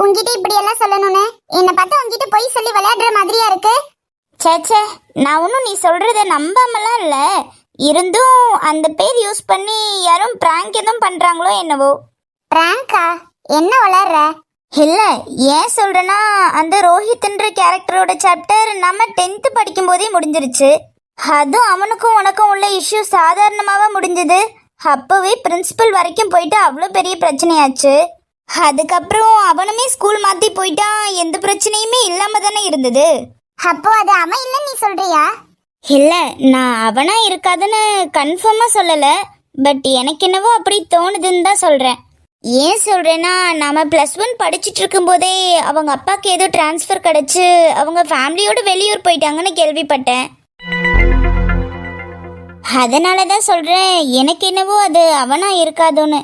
உன்கிட்ட இப்படி எல்லாம் சொல்லணும்னு. என்ன பார்த்தா உன்கிட்ட பொய் சொல்லி விளையாடுற மாதிரியா இருக்கு? சேச்சே நான் ஒன்றும் நீ சொல்கிறத நம்பாமலாம் இல்லை. இருந்தும் அந்த பேர் யூஸ் பண்ணி யாரும் ப்ராங்க் எதுவும் பண்ணுறாங்களோ என்னவோ. பிராங்கா என்ன விளையாடுற? இல்ல ஏன் சொல்றேன்னா அந்த ரோஹித்ன்ற கேரக்டரோட சாப்டர் நம்ம டென்த் படிக்கும் போதே முடிஞ்சிருச்சு. அதுவும் அவனுக்கும் உனக்கும் உள்ள இஷ்யூ சாதாரணமாவா முடிஞ்சது. அப்பவே பிரின்சிபல் வரைக்கும் போயிட்டு அவ்வளோ பெரிய பிரச்சனையாச்சு. அதுக்கப்புறம் அவனுமே ஸ்கூல் மாத்தி போயிட்டான். எந்த பிரச்சனையுமே இல்லாம தானே இருந்தது. அப்போ அது அவன் இல்லைன்னு நீ சொல்றியா? இல்ல நான் அவனா இருக்காதுன்னு கன்ஃபார்மா சொல்லல. பட் எனக்கு என்னவோ அப்படி தோணுதுன்னு தான் சொல்றேன். ஏன் சொல்றேன்னா நாம ப்ளஸ் ஒன் படிச்சுட்டு இருக்கும்போதே அவங்க அப்பாவுக்கு ஏதோ டிரான்ஸ்ஃபர் கிடைச்சு அவங்க ஃபேமிலியோட வெளியூர் போயிட்டாங்கன்னு கேள்விப்பட்டேன். அதனால தான் சொல்றேன் எனக்கு என்னவோ அது அவனா இருக்காதோன்னு.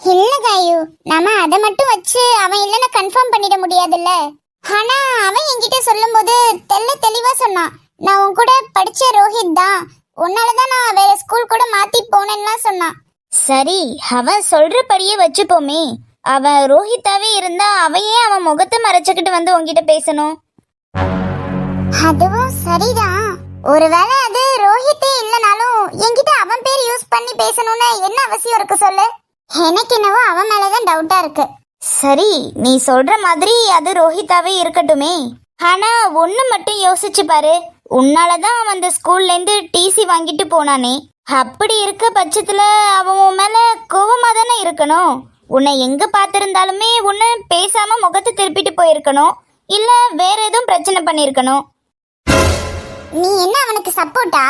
இல்ல காயு. நாம அதை மட்டும் வச்சு அவன் இல்லைன்னு கன்ஃபார்ம் பண்ணிட முடியாதுல்ல. ஆனா அவன் என்கிட்ட சொல்லும்போது தெல்ல தெளிவா சொன்னான். நான் உன் கூட படிச்ச ரோஹித் தான். உன்னாலதான் நான் வேற ஸ்கூல் கூட மாத்தி போனேன்னுலாம் சொன்னான். சரி அவன் சொல்றபடியே வச்சுப்போமே. அவன் ரோஹித்தாவே இருந்தா அவையே அவன் முகத்தை மறைச்சுக்கிட்டு வந்து உன்கிட்ட பேசணும். அதுவும் சரிதான். ஒருவேளை அது ரோஹித்தே இல்லனாலும் என்கிட்ட அவன் பேர் யூஸ் பண்ணி பேசணும்னு என்ன அவசியம் இருக்கு சொல்லு? எனக்கு என்னவோ அவன் மேலதான் டவுட்டா இருக்கு. சரி நீ சொல்ற மாதிரி அது ரோஹிதாவே இருக்கட்டுமே. ஆனா ஒண்ணு மட்டும் யோசிச்சு பாரு. உன்னாலதான் அவன் அந்த ஸ்கூல்ல இருந்து டிசி வாங்கிட்டு போனானே. அப்படி இருக்க பட்சத்துல அவன் உன் மேல கோவமா தானே இருக்கணும்? உன்னை எங்க பார்த்திருந்தாலுமே உன்னை பேசாம முகத்தை திருப்பிட்டு போயிருக்கணும். இல்ல வேற எதுவும் பிரச்சனை பண்ணிருக்கணும். நீ என்ன அவனுக்கு சப்போர்ட்டா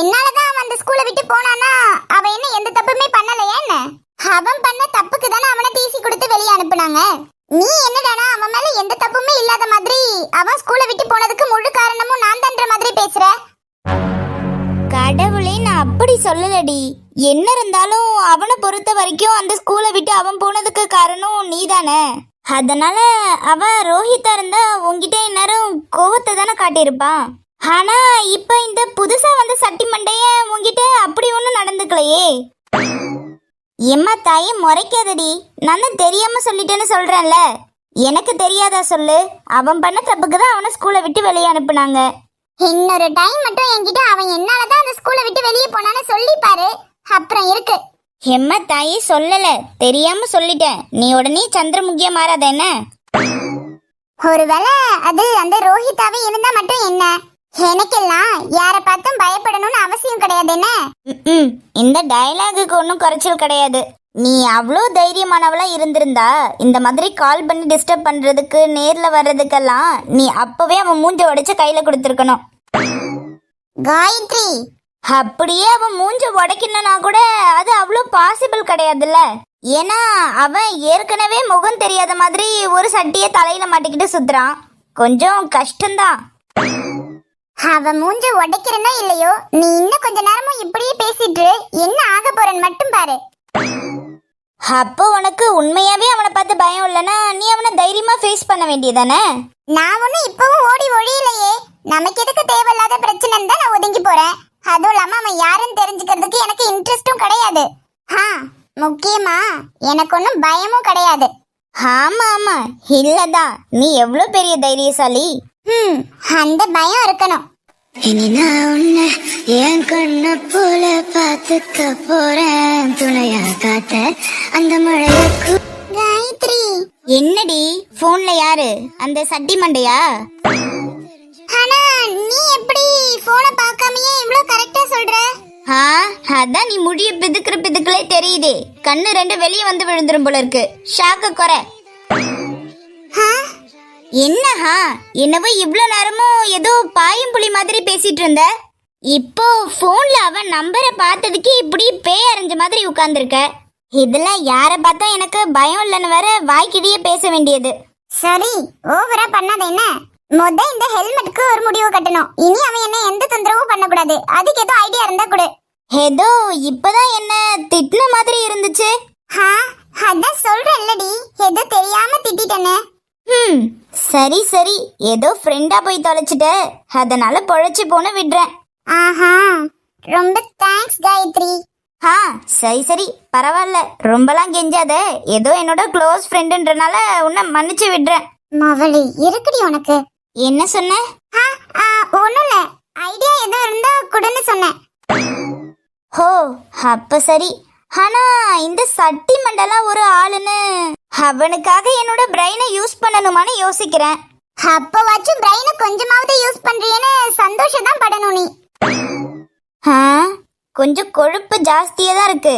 என்னாலதான் அவன் அந்த ஸ்கூலை விட்டு போனானா? அவன் என்ன எந்த தப்புமே பண்ணலையா என்ன? அவன் பண்ண தப்புக்கு தானே அவனை டிசி கொடுத்து வெளியே அனுப்புனாங்க. நீ என்னடானா அவன் மேல எந்த தப்புமே இல்லாத மாதிரி அவன் ஸ்கூலை விட்டு போனதுக்கு முழு காரணமும் நான் தான்ற மாதிரி பேசுற? கடவுளே நான் அப்படி சொல்லலடி. என்ன இருந்தாலும் அவனை பொறுத்த வரைக்கும் அந்த ஸ்கூலை விட்டு அவன் போனதுக்கு காரணம் நீ தானே. அதனால அவன் ரோஹித்தா இருந்தா உன்கிட்ட இந்நேரம் கோவத்தை தானே காட்டியிருப்பான். ஆனா இப்ப இந்த புதுசா வந்த சட்டி மண்டைய உன்கிட்ட அப்படி ஒன்றும் நடந்துக்கலையே. எம்மா தாயே முறைக்காதடி. நான் தான் தெரியாம சொல்லிட்டேன்னு சொல்றேன்ல. எனக்கு தெரியாதா சொல்லு? அவன் பண்ண தப்புக்கு தான் அவனை ஸ்கூலை விட்டு வெளியே அனுப்புனாங்க. இன்னொரு டைம் மட்டும் என்கிட்ட அவன் என்னாலதான் அந்த ஸ்கூலை விட்டு வெளியே போனான்னு சொல்லி பாரு. அப்புறம் இருக்கு. எம்ம தாயே சொல்லல. தெரியாம சொல்லிட்டேன். நீ உடனே சந்திரமுகியா மாறாத என்ன? ஒருவேளை அது அந்த ரோஹிதாவே இருந்தா மட்டும் என்ன? எனக்கெல்லாம் யார பார்த்தும் பயப்படணும்னு அவசியம் கிடையாது என்ன? ம்ம். இந்த டயலாகுக்கு ஒன்றும் குறைச்சல் கிடையாது. நீ அவ்வளோ தைரியமானவளா இருந்திருந்தா இந்த மாதிரி கால் பண்ணி டிஸ்டர்ப் பண்றதுக்கு நேர்ல வர்றதுக்கெல்லாம் நீ அப்பவே அவன் மூஞ்ச உடைச்சு கையில கொடுத்துருக்கணும். காயத்ரி! அப்படியே அவன் மூஞ்ச உடைக்கணும்னா கூட அது அவ்வளோ பாசிபிள் கிடையாதுல்ல. ஏன்னா அவன் ஏற்கனவே முகம் தெரியாத மாதிரி ஒரு சட்டியை தலையில மாட்டிக்கிட்டு சுத்துறான். கொஞ்சம் கஷ்டம்தான். அவ மூஞ்ச உடைக்கிறனா இல்லையோ நீ இன்னும் கொஞ்ச நேரமும் இப்படியே பேசிட்டு என்ன ஆக போறன்னு மட்டும் பாரு. அப்போ உனக்கு உண்மையாவே அவனை பார்த்து பயம் இல்லைன்னா நீ அவனை தைரியமா ஃபேஸ் பண்ண வேண்டியதானே? நான் ஒன்னும் இப்பவும் ஓடி ஒழியலையே. நமக்கு எதுக்கு தேவையில்லாத பிரச்சனைன்னு தான் நான் ஒதுங்கி போறேன். அதுவும் இல்லாம அவன் யாருன்னு தெரிஞ்சுக்கிறதுக்கு எனக்கு இன்ட்ரெஸ்டும் கிடையாது. ஆ முக்கியமா எனக்கு ஒன்றும் பயமும் கிடையாது. ஆமா ஆமா. இல்லதான் நீ எவ்வளோ பெரிய தைரியசாலி. ம் அந்த பயம் இருக்கணும். இனி நான் உன்னை என் கண்ண போல பார்த்துக்க போறேன். துணையா காத்த அந்த மழையக்கு. காயத்ரி. என்னடி? போன்ல யாரு? அந்த சட்டி மண்டையா? ஆனா நீ எப்படி போனை பார்க்காமயே இவ்ளோ கரெக்டா சொல்ற? ஆ அதான் நீ முடிய பிதுக்குற பிதுக்குலே தெரியுதே. கண்ணு ரெண்டு வெளியே வந்து விழுந்துரும் போல இருக்கு. ஷாக்க குறை. என்னஹா? என்னவோ இவ்வளோ நேரமும் ஏதோ பாயும் புலி மாதிரி பேசிட்டு இருந்த? இப்போ ஃபோனில் அவன் நம்பரை பார்த்ததுக்கு இப்படி பேய் அரைஞ்ச மாதிரி உட்கார்ந்துருக்க. இதெல்லாம் யாரை பார்த்தா எனக்கு பயம் இல்லைன்னு வேற வாய்க்கிடையே பேச வேண்டியது. சரி ஓவரா பண்ணாத என்ன? முத இந்த ஹெல்மெட்க்கு ஒரு முடிவு கட்டணும். இனி அவன் என்ன எந்த தொந்தரவும் பண்ணக்கூடாது. அதுக்கு ஏதோ ஐடியா இருந்தா கொடு. ஏதோ இப்பதான் என்ன திட்டின மாதிரி இருந்துச்சு? ஹா அதான் சொல்றேன்லடி. ஏதோ தெரியாம திட்டிட்டேன்னு ம் சரி சரி. ஏதோ ஃப்ரெண்டா போய் தொலைச்சிட்ட. அதனால பொழைச்சு போன விடுறேன். ஆஹா ரொம்ப தேங்க்ஸ் காயத்ரி. ஆ சரி சரி. பரவாயில்ல. ரொம்பலாம் கெஞ்சாத. ஏதோ என்னோட க்ளோஸ் ஃப்ரெண்டுன்றனால உன்னை மன்னிச்சு விடுறேன். மவளி இருக்குடி உனக்கு? என்ன சொன்ன? ஆ இல்ல ஐடியா எதுவும் இருந்தா கொடுன்னு சொன்னேன். ஹோ அப்ப சரி. ஆனா இந்த சட்டி மண்டலா ஒரு ஆளுன்னு அவனுக்காக என்னோட பிரெயினை யூஸ் பண்ணணுமான்னு யோசிக்கிறேன். அப்பவாச்சும் பிரெயினை கொஞ்சமாவது யூஸ் பண்றியேன்னு சந்தோஷம் தான் படணும் நீ. ஆ? கொஞ்சம் கொழுப்பு ஜாஸ்தியா தான் இருக்கு.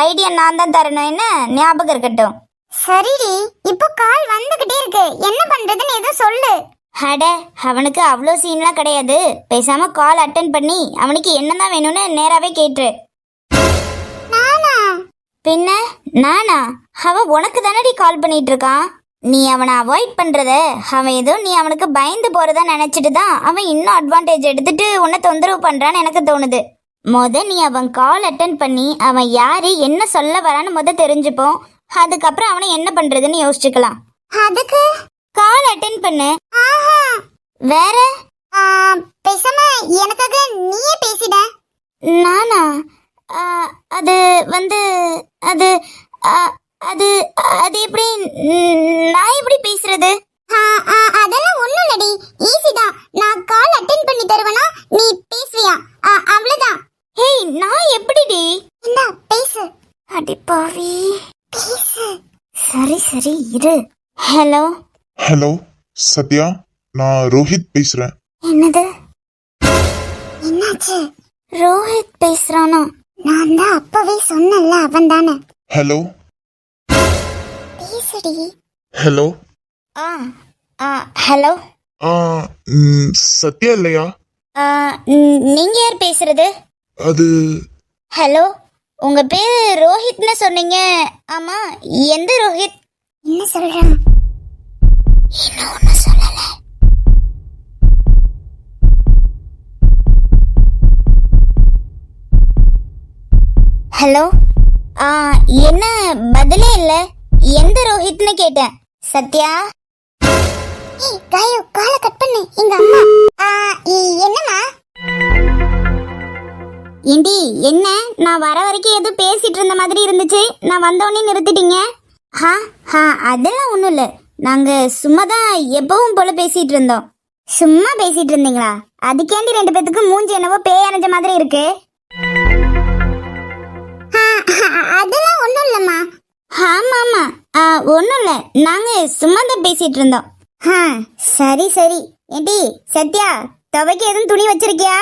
ஐடியா நான் தான் தரணும் என்ன? ஞாபகம் இருக்கட்டும். சரிடி இப்போ கால் வந்துகிட்டே இருக்கு. என்ன பண்றதுன்னு ஏதோ சொல்லு. அட அவனுக்கு அவ்வளோ சீன்லாம் கிடையாது. பேசாம கால் அட்டன் பண்ணி அவனுக்கு என்னதான் வேணும்னு நேராவே கேட்டுரு. நானா? பின்ன நானா? அவன் உனக்கு தானடி கால் பண்ணிட்டு இருக்கான் நீ அவனை அவாய்ட் பண்றத அவன் ஏதோ நீ அவனுக்கு பயந்து போறதா நினைச்சிட்டு தான் அவன் இன்னும் அட்வான்டேஜ் எடுத்துட்டு உன்னை தொந்தரவு பண்றான்னு எனக்கு தோணுது. முத நீ அவன் கால் அட்டன் பண்ணி அவன் யாரு என்ன சொல்ல வரான்னு முத தெரிஞ்சுப்போம். அதுக்கப்புறம் அவனை என்ன பண்றதுன்னு யோசிச்சுக்கலாம். அதுக்கு? கால் அட்டன் பண்ணு. ஆஹா. வேற? பேசாம எனக்காக நீயே பேசிட. நானா? அது வந்து அது அது அது எப்படி நான் எப்படி பேசுறது? ஆ, ஆ, அதெல்லாம் ஒண்ணும் இல்லடி. ஈஸி தான். நான் கால் அட்டென்ட் பண்ணி தருவேனா? நீ பேசுவியா ஆ, அவ்வளவுதான். ஹேய் நான் எப்படிடி? இந்தா பேசு. அடி பாவி. பேசு. சரி சரி இரு. Hello hello Sathya. நான் ரோஹித் பேசுறேன். என்னது? என்னாச்சு? ரோஹித் பேசுறானா? நான் தான் அப்பவே சொன்னேன்ல அவன் தானே ஹலோ பேசுடி ஹலோ ஆ ஆ ஹலோ ஆ ம், சத்யா இல்லையா? ஆ, ம், நீங்க யார் பேசுறது? அது ஹலோ உங்க பேரு ரோஹித்னு சொன்னீங்க. ஆமா எந்த ரோஹித்? என்ன சொல்றான் இன்னும் ஒண்ணு சொல்லல. ஹலோ ஆ என்ன பதிலே இல்ல? எந்த ரோஹித்னு கேட்டேன். சத்யா? ஏய் காயோ காலை கட் பண்ணு எங்க அம்மா. என்னம்மா? ஏண்டி என்ன? நான் வர வரைக்கும் ஏதோ பேசிட்டு இருந்த மாதிரி இருந்துச்சு. நான் வந்தோடனே நிறுத்திட்டீங்க. ஹா ஹா அதெல்லாம் ஒன்றும் இல்லை. நாங்கள் சும்மா தான் எப்பவும் போல பேசிட்டு இருந்தோம். சும்மா பேசிட்டு இருந்தீங்களா? அதுக்கேண்டி ரெண்டு பேத்துக்கு மூஞ்சி என்னவோ பேய் அரைஞ்ச மாதிரி இருக்கு. அதெல்லாம் ஒண்ணும் இல்லம்மா. ஆமா ஒன்றும் இல்லை நாங்கள் சும்மா தான் பேசிட்டு இருந்தோம் ஆ, சரி சரி. ஏடி சத்யா துவைக்க எதுவும் துணி வச்சிருக்கியா?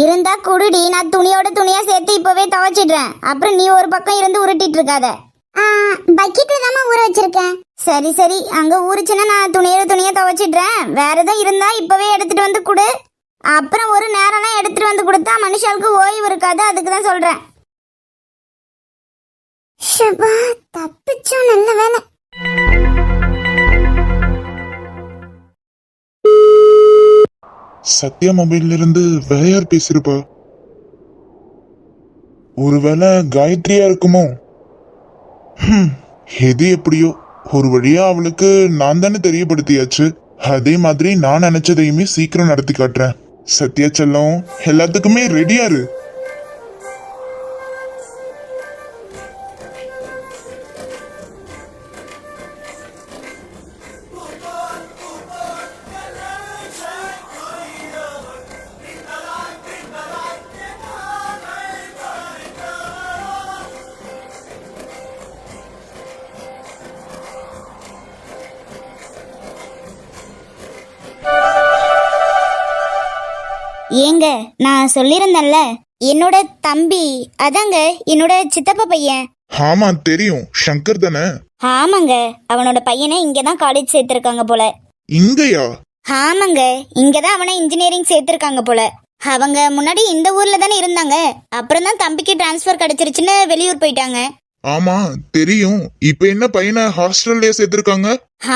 இருந்தா குடுடி. நான் துணியோட துணியா சேர்த்து இப்பவே துவைச்சிடுறேன். அப்புறம் நீ ஒரு பக்கம் இருந்து உருட்டிட்டு இருக்காத பக்கெட்ல தாமா ஊற வச்சிருக்கேன். சரி சரி. அங்க ஊறிச்சுன்னா நான் துணியோட துணியா துவைச்சிடுறேன். வேற எதுவும் இருந்தா இப்பவே எடுத்துட்டு வந்து கொடு. அப்புறம் ஒரு நேரம்லாம் எடுத்துட்டு வந்து கொடுத்தா மனுஷாளுக்கு ஓய்வு இருக்காது. அதுக்கு தான் சொல்றேன். ஷபா தப்பிச்சோம் நல்ல வேலை. சத்யா மொபைல்ல இருந்து வேற யார் பேசிருப்பா. ஒருவேளை காயத்ரியா இருக்குமோ? ஹம், எது எப்படியோ ஒரு வழியா அவளுக்கு நான் தானே தெரியப்படுத்தியாச்சு. அதே மாதிரி நான் நினைச்சதையுமே சீக்கிரம் நடத்தி காட்டுறேன். சத்யா செல்லம் எல்லாத்துக்குமே ரெடியா ஏங்க நான் சொல்லியிருந்தேன்ல என்னோட தம்பி அதாங்க என்னோட சித்தப்பா பையன். ஆமா தெரியும் சங்கர் தானே? ஆமாங்க அவனோட பையனை இங்கே தான் காலேஜ் சேர்த்துருக்காங்க போல. இங்கயா? ஆமாங்க இங்கே தான் அவனை இன்ஜினியரிங் சேர்த்துருக்காங்க போல. அவங்க முன்னாடி இந்த ஊர்ல தானே இருந்தாங்க. அப்புறம் தான் தம்பிக்கு டிரான்ஸ்ஃபர் கிடைச்சிருச்சுன்னு வெளியூர் போயிட்டாங்க. ஆமா தெரியும். இப்ப என்ன பையனை ஹாஸ்டல்லயே சேர்த்திருக்காங்க?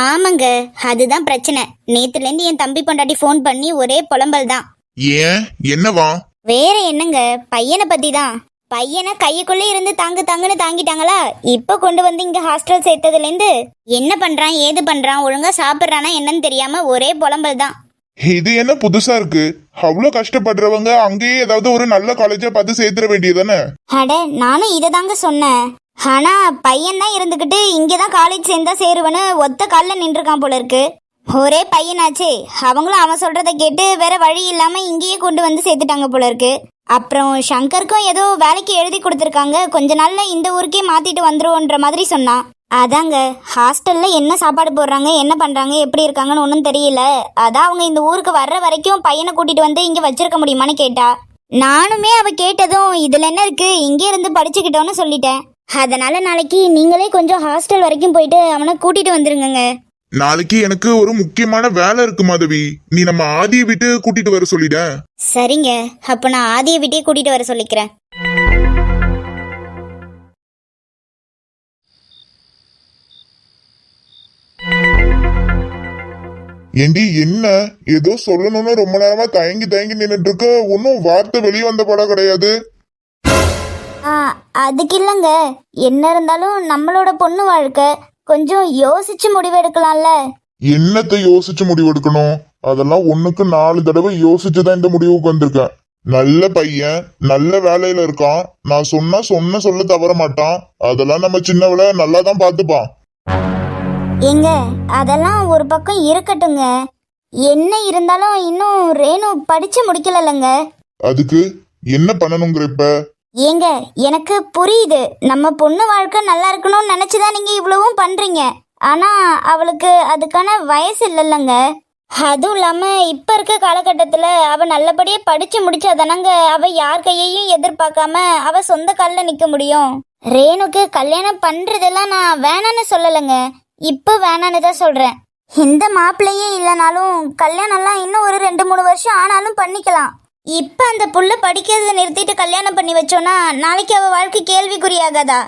ஆமாங்க அதுதான் பிரச்சனை. நேத்துலேருந்து என் தம்பி பொண்டாட்டி ஃபோன் பண்ணி ஒரே புலம்பல் தான். ஏன்? என்னவா? வேற என்னங்க? பையனை பத்தி தான் பையனை கையுக்குள்ளே இருந்து தாங்கு தாங்குன்னு தாங்கிட்டாங்களா? இப்போ கொண்டு வந்து இங்க ஹாஸ்டல் சேர்த்ததுலேருந்து என்ன பண்றான் ஏது பண்றான் ஒழுங்கா சாப்பிட்றானா என்னன்னு தெரியாம ஒரே புலம்பல் தான் இது என்ன புதுசா இருக்கு? அவ்வளவு கஷ்டப்படுறவங்க அங்கேயே ஏதாவது ஒரு நல்ல காலேஜா பார்த்து சேர்த்துட வேண்டியதானே அட நானும் இதை தாங்க சொன்னேன். ஆனா பையன் தான் இருந்துக்கிட்டு இங்கே தான் காலேஜ் சேர்ந்தா சேருவன்னு ஒத்த காலில் நின்றுருக்கான் போல இருக்கு. ஒரே பையனாச்சே. அவங்களும் அவன் சொல்றத கேட்டு வேற வழி இல்லாம இங்கேயே கொண்டு வந்து சேர்த்துட்டாங்க போல இருக்கு. அப்புறம் சங்கருக்கும் ஏதோ வேலைக்கு எழுதி கொடுத்துருக்காங்க. கொஞ்ச நாள்ல இந்த ஊருக்கே மாத்திட்டு வந்துருவோன்ற மாதிரி சொன்னான் அதாங்க ஹாஸ்டல்ல என்ன சாப்பாடு போடுறாங்க என்ன பண்றாங்க எப்படி இருக்காங்கன்னு ஒன்றும் தெரியல. அதான் அவங்க இந்த ஊருக்கு வர்ற வரைக்கும் பையனை கூட்டிட்டு வந்து இங்க வச்சிருக்க முடியுமான்னு கேட்டா. நானுமே அவ கேட்டதும் இதுல என்ன இருக்கு? இங்கே இருந்து படிச்சுக்கிட்டோன்னு சொல்லிட்டேன். அதனால நாளைக்கு நீங்களே கொஞ்சம் ஹாஸ்டல் வரைக்கும் போயிட்டு அவனை கூட்டிட்டு வந்துருங்கங்க. நாளைக்கு எனக்கு ஒரு முக்கியமான வேலை இருக்கு மாதவி. நீ நம்ம ஆதியை விட்டு கூட்டிட்டு வர சொல்லிட. சரிங்க. அப்ப நான் ஆதியை விட்டே கூட்டிட்டு வர சொல்லிக்கிறேன். ஏண்டி என்ன? ஏதோ சொல்லணும்னு ரொம்ப நேரமா தயங்கி தயங்கி நின்னுட்டு இருக்க ஒன்னும் வார்த்தை வெளியே வந்த படம் கிடையாது. ஆ அதுக்கு இல்லைங்க. என்ன இருந்தாலும் நம்மளோட பொண்ணு வாழ்க்கை. கொஞ்சம் யோசிச்சு முடிவெடுக்கலாம்ல? என்னத்தை யோசிச்சு முடிவெடுக்கணும்? அதெல்லாம் ஒண்ணுக்கு நாலு தடவை யோசிச்சுதான் இந்த முடிவுக்கு வந்திருக்கேன். நல்ல பையன் நல்ல வேலையில இருக்கான். நான் சொன்னா சொன்ன சொல்ல தவற மாட்டான். அதெல்லாம் நம்ம சின்னவள நல்லா தான் பாத்துப்பான் ஏங்க அதெல்லாம் ஒரு பக்கம் இருக்கட்டுங்க என்ன இருந்தாலும் இன்னும் ரேணு படிச்சு முடிக்கலங்க அதுக்கு என்ன பண்ணணுங்கிற இப்ப? ஏங்க எனக்கு புரியுது. நம்ம பொண்ணு வாழ்க்கை நல்லா இருக்கணும்னு நினைச்சுதான் நீங்க இவ்வளவும் பண்றீங்க. ஆனா அவளுக்கு அதுக்கான வயசு இல்லைல்லங்க. அதுவும் இல்லாம இப்ப இருக்க காலகட்டத்துல அவ நல்லபடியா படிச்சு முடிச்சாதானங்க அவ யார் கையையும் எதிர்பார்க்காம அவ சொந்த கால்ல நிக்க முடியும். ரேணுக்கு கல்யாணம் பண்றதெல்லாம் நான் வேணான்னு சொல்லலைங்க. இப்ப வேணான்னு தான் சொல்றேன். எந்த மாப்பிள்ளையே இல்லைனாலும் கல்யாணம்லாம் இன்னும் ஒரு ரெண்டு மூணு வருஷம் ஆனாலும் பண்ணிக்கலாம். இப்ப அந்த புள்ள படிக்கிறத நிறுத்திட்டு கல்யாணம் பண்ணி வச்சோன்னா நாளைக்கு அவ வாழ்க்கை கேள்விக்குறியாகாதா?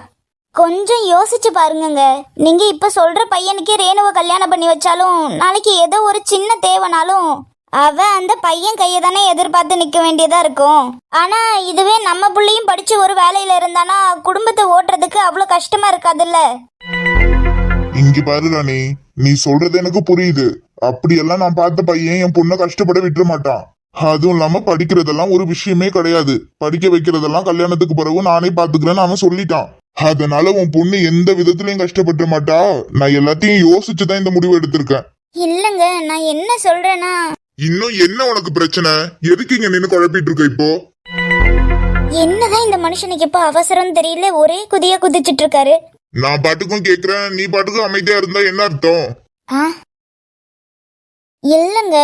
கொஞ்சம் யோசிச்சு பாருங்கங்க. நீங்க இப்ப சொல்ற பையனுக்கே ரேணுவை கல்யாணம் பண்ணி வச்சாலும் நாளைக்கு ஏதோ ஒரு சின்ன தேவைனாலும் அவ அந்த பையன் கையை தானே எதிர்பார்த்து நிக்க வேண்டியதா இருக்கும். ஆனா இதுவே நம்ம புள்ளையும் படிச்சு ஒரு வேலையில இருந்தானா குடும்பத்தை ஓட்டுறதுக்கு அவ்வளவு கஷ்டமா இருக்காதுல்ல? இங்க பாரு ராணி நீ சொல்றது எனக்கு புரியுது. அப்படியெல்லாம் நான் பார்த்த பையன் என் பொண்ணை கஷ்டப்பட விட்டுற மாட்டான். அதுவும் இல்லாம படிக்கிறதெல்லாம் ஒரு விஷயமே கிடையாது. படிக்க வைக்கிறதெல்லாம் கல்யாணத்துக்கு பிறகு நானே பாத்துக்கிறேன்னு அவன் சொல்லிட்டான். அதனால உன் பொண்ணு எந்த விதத்திலயும் கஷ்டப்பட மாட்டா. நான் எல்லாத்தையும் யோசிச்சுதான் இந்த முடிவு எடுத்திருக்கேன். இல்லங்க நான் என்ன சொல்றேன்னா? இன்னும் என்ன உனக்கு பிரச்சனை? எதுக்கு இங்க நின்னு குழப்பிட்டு இருக்க இப்போ? என்னதான் இந்த மனுஷனுக்கு இப்ப அவசரம் தெரியல ஒரே குதியா குதிச்சிட்டு இருக்காரு. நான் பாட்டுக்கும் கேக்குறேன் நீ பாட்டுக்கும் அமைதியா இருந்தா என்ன அர்த்தம்? ஆ? இல்லைங்க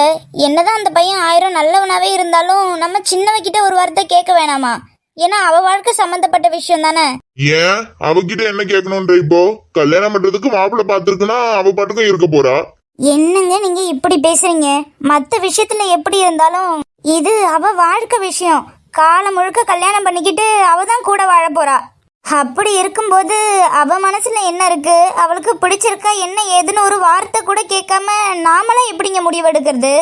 என்னதான் அந்த பையன் ஆயிரம் நல்லவனாவே இருந்தாலும் நம்ம சின்னவகிட்ட ஒரு வார்த்தை கேட்க வேணாமா? ஏன்னா அவ வாழ்க்கை சம்பந்தப்பட்ட விஷயம் தானே? ஏன்? அவகிட்ட என்ன கேட்கணும்ன்ற இப்போ? கல்யாணம் பண்றதுக்கு மாப்பிள்ளை பாத்துருக்குன்னா அவ பாட்டுக்கும் இருக்க போறா. என்னங்க நீங்க இப்படி பேசுறீங்க? மத்த விஷயத்துல எப்படி இருந்தாலும் இது அவ வாழ்க்கை விஷயம். காலம் முழுக்க கல்யாணம் பண்ணிக்கிட்டு அவ தான் கூட வாழ போறா. அப்படி இருக்கும்போது அவ மனசுல என்ன இருக்கு? அவளுக்கு பிடிச்சிருக்கா? என்ன ஏதுன்னு ஒரு வார்த்தை கூட கேட்காம நாமளாம் எப்படிங்க முடிவெடுக்கிறது?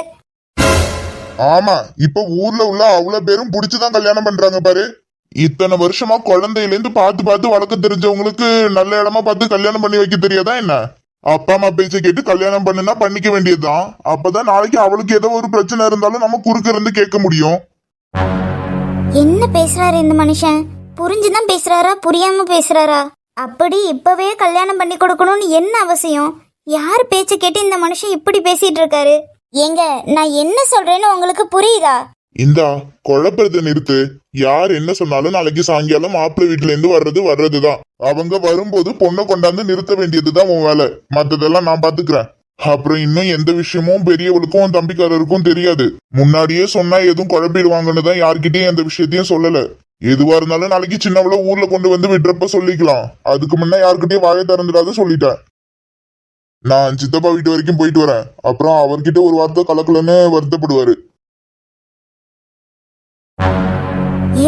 ஆமா இப்ப ஊர்ல உள்ள அவ்வளவு பேரும் புடிச்சுதான் கல்யாணம் பண்றாங்க பாரு. இத்தனை வருஷமா குழந்தையில இருந்து பார்த்து பார்த்து வளர்க்க தெரிஞ்சவங்களுக்கு நல்ல இடமா பார்த்து கல்யாணம் பண்ணி வைக்க தெரியாதா என்ன? அப்பா அம்மா பேச்ச கேட்டு கல்யாணம் பண்ணுனா பண்ணிக்க வேண்டியதுதான். அப்பதான் நாளைக்கு அவளுக்கு ஏதோ ஒரு பிரச்சனை இருந்தாலும் நம்ம குறுக்க இருந்து கேட்க முடியும். என்ன பேசுறாரு இந்த மனுஷன்? புரிஞ்சுதான் பேசுறாரா? புரியாம பேசுறாரா? அப்படி இப்பவே கல்யாணம் பண்ணி கொடுக்கணும்னு என்ன அவசியம்? யார் பேச்ச கேட்டு இந்த மனுஷன் இப்படி பேசிட்டு இருக்காரு? ஏங்க நான் என்ன சொல்றேன்னு உங்களுக்கு புரியுதா? இந்தா குழப்பறத நிறுத்து. யார் என்ன சொன்னாலும் நாளைக்கு சாயங்காலம் மாப்பிள்ளை வீட்டுல இருந்து வர்றது வர்றதுதான். அவங்க வரும்போது பொண்ணை கொண்டாந்து நிறுத்த வேண்டியதுதான் உன் வேலை. மத்ததெல்லாம் நான் பாத்துக்கிறேன். அப்புறம் இன்னும் எந்த விஷயமும் பெரியவளுக்கும் உன் தம்பிக்காரருக்கும் தெரியாது. முன்னாடியே சொன்னா எதுவும் குழப்பிடுவாங்கன்னு தான் யார்கிட்டயும் எந்த விஷயத்தையும் சொல்லல. எதுவா இருந்தாலும் நாளைக்கு சின்னவள ஊர்ல கொண்டு வந்து விடுறப்ப சொல்லிக்கலாம். அதுக்கு முன்ன யாருக்கிட்டயும் வாயை திறந்துடாத சொல்லிட்டேன். நான் சித்தப்பா வீட்டு வரைக்கும் போயிட்டு வரேன். அப்புறம் அவர்கிட்ட ஒரு வார்த்தை கலக்கலன்னு வருத்தப்படுவாரு.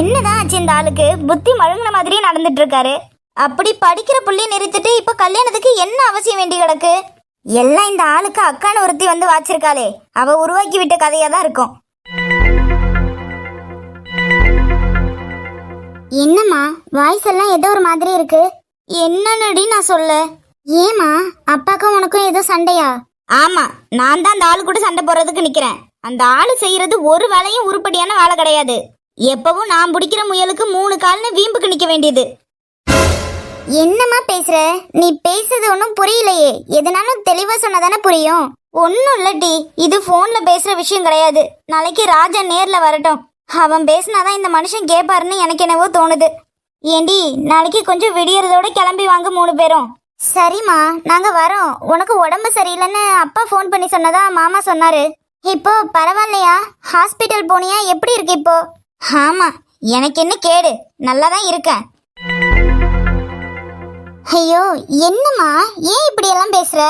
என்னதான் ஆச்சு இந்த ஆளுக்கு? புத்தி மழுங்கின மாதிரியே நடந்துட்டு இருக்காரு அப்படி படிக்கிற புள்ளி நிறுத்திட்டு இப்ப கல்யாணத்துக்கு என்ன அவசியம் வேண்டி கிடக்கு? எல்லாம் இந்த ஆளுக்கு அக்கான ஒருத்தி வந்து வாச்சிருக்காளே. அவ உருவாக்கி விட்ட கதையா தான் இருக்கும். என்னம்மா வாய்ஸ் எல்லாம் ஏதோ ஒரு மாதிரி இருக்கு. என்னடி நான் சொல்ல? ஏமா அப்பாக்கும் உனக்கும் ஏதோ சண்டையா? ஆமா நான் தான் அந்த ஆளு கூட சண்டை போடுறதுக்கு நிக்கிறேன். அந்த ஆளு செய்யறது ஒரு வேலையும் உருப்படியான வேலை கிடையாது. எப்பவும் நான் பிடிக்கிற முயலுக்கு மூணு கால்னு வீம்புக்கு நிக்க வேண்டியது. என்னம்மா பேசுற? நீ பேசுறது ஒன்றும் புரியலையே. எதனாலும் தெளிவா சொன்னதானே புரியும். ஒன்னும் இல்லடி இது போன்ல பேசுற விஷயம் கிடையாது. நாளைக்கு ராஜா நேர்ல வரட்டும். அவன் பேசினாதான் இந்த மனுஷன் கேட்பாருன்னு எனக்கு என்னவோ தோணுது. ஏண்டி நாளைக்கு கொஞ்சம் விடியறதோட கிளம்பி வாங்க மூணு பேரும். சரிம்மா நாங்க வரோம். உனக்கு உடம்பு சரியில்லைன்னு அப்பா ஃபோன் பண்ணி சொன்னதா மாமா சொன்னாரு. இப்போ பரவாயில்லையா? ஹாஸ்பிட்டல் போனியா? எப்படி இருக்கு இப்போ? ஆமா எனக்கு என்ன கேடு. நல்லா தான் இருக்கேன். ஐயோ என்னம்மா? ஏன் இப்படி எல்லாம் பேசுற?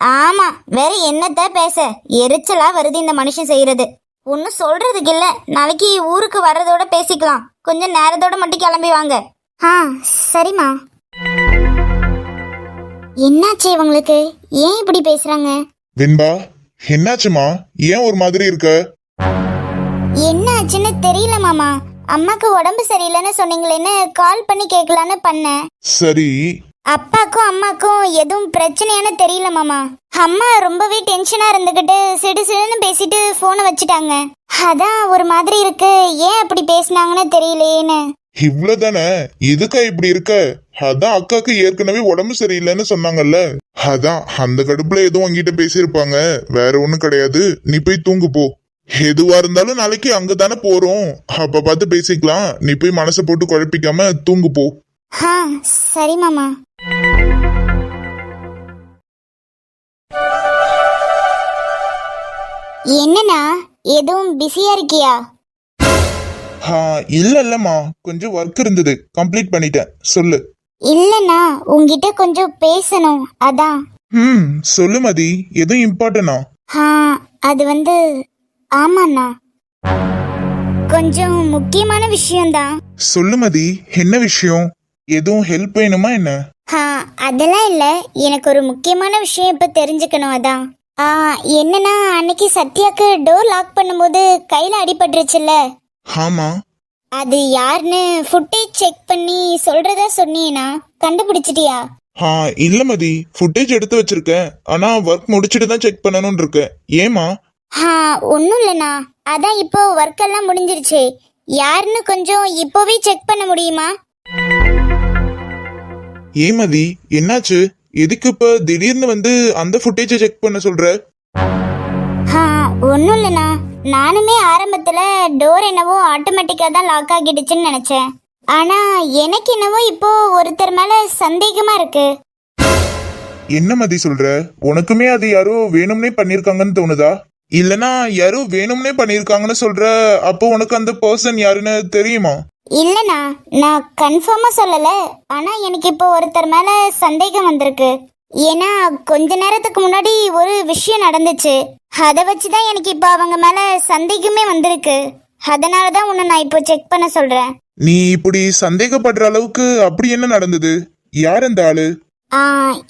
ஆமா வேற என்னத்த பேச? எரிச்சலா வருது இந்த மனுஷன் செய்யறது. ஒன்னும் சொல்றதுக்கு இல்ல. நாளைக்கு ஊருக்கு வர்றதோட பேசிக்கலாம். கொஞ்சம் நேரத்தோட மட்டும் கிளம்பி வாங்க. ஆ சரிம்மா. என்னாச்சு இவங்களுக்கு? ஏன் இப்படி பேசுறாங்க? வெண்பா என்னாச்சுமா? ஏன் ஒரு மாதிரி இருக்க? என்னாச்சுன்னு தெரியல மாமா. அம்மாக்கு உடம்பு சரியில்லைன்னு சொன்னீங்களேன்னு கால் பண்ணி கேட்கலான்னு பண்ணேன். சரி அப்பாக்கும் அம்மாக்கும் எதுவும் பிரச்சனையானு தெரியல மாமா. அம்மா ரொம்பவே டென்ஷனா இருந்துகிட்டு சிடு சிடுன்னு பேசிட்டு போனை வச்சுட்டாங்க. அதான் ஒரு மாதிரி இருக்கு. ஏன் அப்படி பேசுனாங்கன்னு தெரியலையேன்னு இவ்வளவுதானே எதுக்கா இப்படி இருக்க? அதான் அக்காக்கு ஏற்கனவே உடம்பு சரியில்லைன்னு சொன்னாங்கல்ல. அதான் அந்த கடுப்புல எதுவும் உங்ககிட்ட பேசியிருப்பாங்க. வேற ஒண்ணும் கிடையாது. நீ போய் தூங்கு போ. எதுவா இருந்தாலும் நாளைக்கு அங்க தானே போறோம். அப்ப பார்த்து பேசிக்கலாம். நீ போய் மனசை போட்டு குழப்பிக்காம தூங்கு போ. சரி மாமா. என்னண்ணா? எதுவும் பிஸியா இருக்கியா? ஆ, இல்ல இல்லம்மா கொஞ்சம் ஒர்க் இருந்தது. கம்ப்ளீட் பண்ணிட்டேன். சொல்லு. இல்லண்ணா உங்ககிட்ட கொஞ்சம் பேசணும். அதான். ம் சொல்லு மதி. எதுவும் இம்பார்ட்டனா ஆ? அது வந்து ஆமாண்ணா. கொஞ்சம் முக்கியமான விஷயம்தான். சொல்லு மதி. என்ன விஷயம்? எதுவும் ஹெல்ப் வேணுமா என்ன? ஆ அதெல்லாம் இல்ல. எனக்கு ஒரு முக்கியமான விஷயம் இப்ப தெரிஞ்சுக்கணும் அதான். ஆ என்னன்னா அன்னைக்கு சத்யாக்கு டோர் லாக் பண்ணும்போது கையில அடிபட்டுருச்சுல்ல? ஆமா. அது யாருன்னு ஃபுட்டேஜ் செக் பண்ணி சொல்றதா சொன்னீனா? கண்டுபிடிச்சிட்டியா? ஆ இல்ல மதி. ஃபுட்டேஜ் எடுத்து வச்சிருக்கேன். ஆனா ஒர்க் முடிச்சிட்டு தான் செக் பண்ணணும்னு இருக்கேன். ஏமா ஆ ஒன்றும் இல்லைண்ணா. அதான் இப்போ ஒர்க் எல்லாம் முடிஞ்சிருச்சு. யாருன்னு கொஞ்சம் இப்போவே செக் பண்ண முடியுமா? ஏ மதி என்னாச்சு? எதுக்கு இப்ப திடீர்னு வந்து அந்த ஃபுட்டேஜை செக் பண்ண சொல்ற? ஒன்றும் இல்லைண்ணா. நானுமே ஆரம்பத்தில் டோர் என்னவோ ஆட்டோமேட்டிக்காக தான் லாக் ஆகிடுச்சுன்னு நினச்சேன். ஆனால் எனக்கு என்னவோ இப்போ ஒருத்தர் மேலே சந்தேகமாக இருக்கு. என்ன மதி சொல்ற? உனக்குமே அது யாரோ வேணும்னே பண்ணிருக்காங்கன்னு தோணுதா? இல்லனா யாரோ வேணும்னே பண்ணிருக்காங்கன்னு சொல்ற அப்போ உனக்கு அந்த பர்சன் யாருன்னு தெரியுமா? இல்லைண்ணா நான் கன்ஃபார்மாக சொல்லலை. ஆனால் எனக்கு இப்போ ஒருத்தர் மேலே சந்தேகம் வந்திருக்கு. ஏன்னா கொஞ்ச நேரத்துக்கு முன்னாடி ஒரு விஷயம் நடந்துச்சு. அதை வச்சு தான் எனக்கு இப்போ அவங்க மேலே சந்தேகமே வந்திருக்கு. அதனால தான் உன்னை நான் இப்போ செக் பண்ண சொல்கிறேன் நீ இப்படி சந்தேகப்படுற அளவுக்கு அப்படி என்ன நடந்தது? யார் அந்த ஆளு? ஆ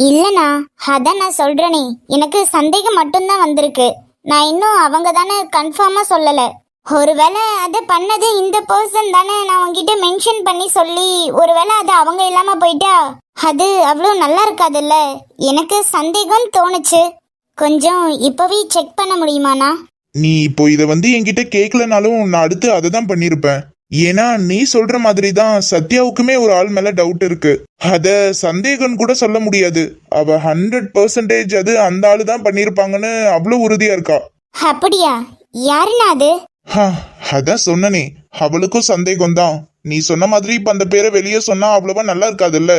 இல்லைண்ணா அதான் நான் சொல்கிறேனே எனக்கு சந்தேகம் மட்டும்தான் வந்திருக்கு. நான் இன்னும் அவங்க தானே கன்ஃபார்மாக சொல்லலை. ஒருவேளை அதை பண்ணது இந்த பர்சன் தானே நான் உங்ககிட்ட மென்ஷன் பண்ணி சொல்லி ஒருவேளை அது அவங்க இல்லாமல் போயிட்டா? அது அவ்வளோ நல்லா இருக்காதுல்ல? எனக்கு சந்தேகம் தோணுச்சு. கொஞ்சம் இப்போவே செக் பண்ண முடியுமாண்ணா? நீ இப்போ இத வந்து என்கிட்ட கேட்கலனாலும் நான் அடுத்து அதை தான் பண்ணிருப்பேன். ஏன்னா நீ சொல்ற மாதிரி தான் சத்யாவுக்குமே ஒரு ஆள் மேல டவுட் இருக்கு. அத சந்தேகம் கூட சொல்ல முடியாது. அவ ஹண்ட்ரட் பர்சன்டேஜ் அது அந்த ஆளு தான் பண்ணிருப்பாங்கன்னு அவ்வளவு உறுதியா இருக்கா? அப்படியா? யாருண்ணா அது? ஹா, அதான் சொன்னனே. அவளுக்கும் சந்தேகம் தான் நீ சொன்ன மாதிரி இப்ப அந்த பேரை வெளியே சொன்னா அவ்வளவா நல்லா இருக்காதுல்ல?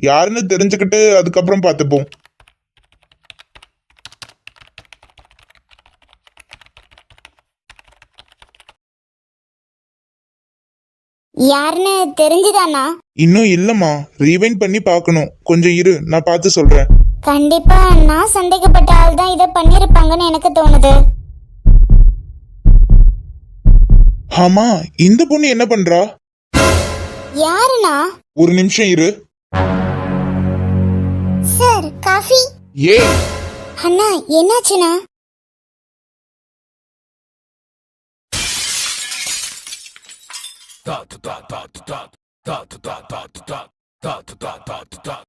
யாருன்னு தெரிஞ்சுக்கிட்டு அதுக்கப்புறம் பார்த்துப்போம். யாருன்னு தெரிஞ்சுதாண்ணா இன்னும் இல்லம்மா. ரீவைண்ட் பண்ணி பார்க்கணும். கொஞ்சம் இரு நான் பார்த்து சொல்றேன். கண்டிப்பா நான் சந்தேகப்பட்ட ஆள் தான் இதை பண்ணிருப்பாங்கன்னு எனக்கு தோணுது. ஆமா இந்த பொண்ணு என்ன பண்றா யாருண்ணா ஒரு நிமிஷம் இரு சார் காஃபி ஏ அண்ணா என்னாச்சுண்ணா dot dot dot dot dot dot dot dot dot dot dot dot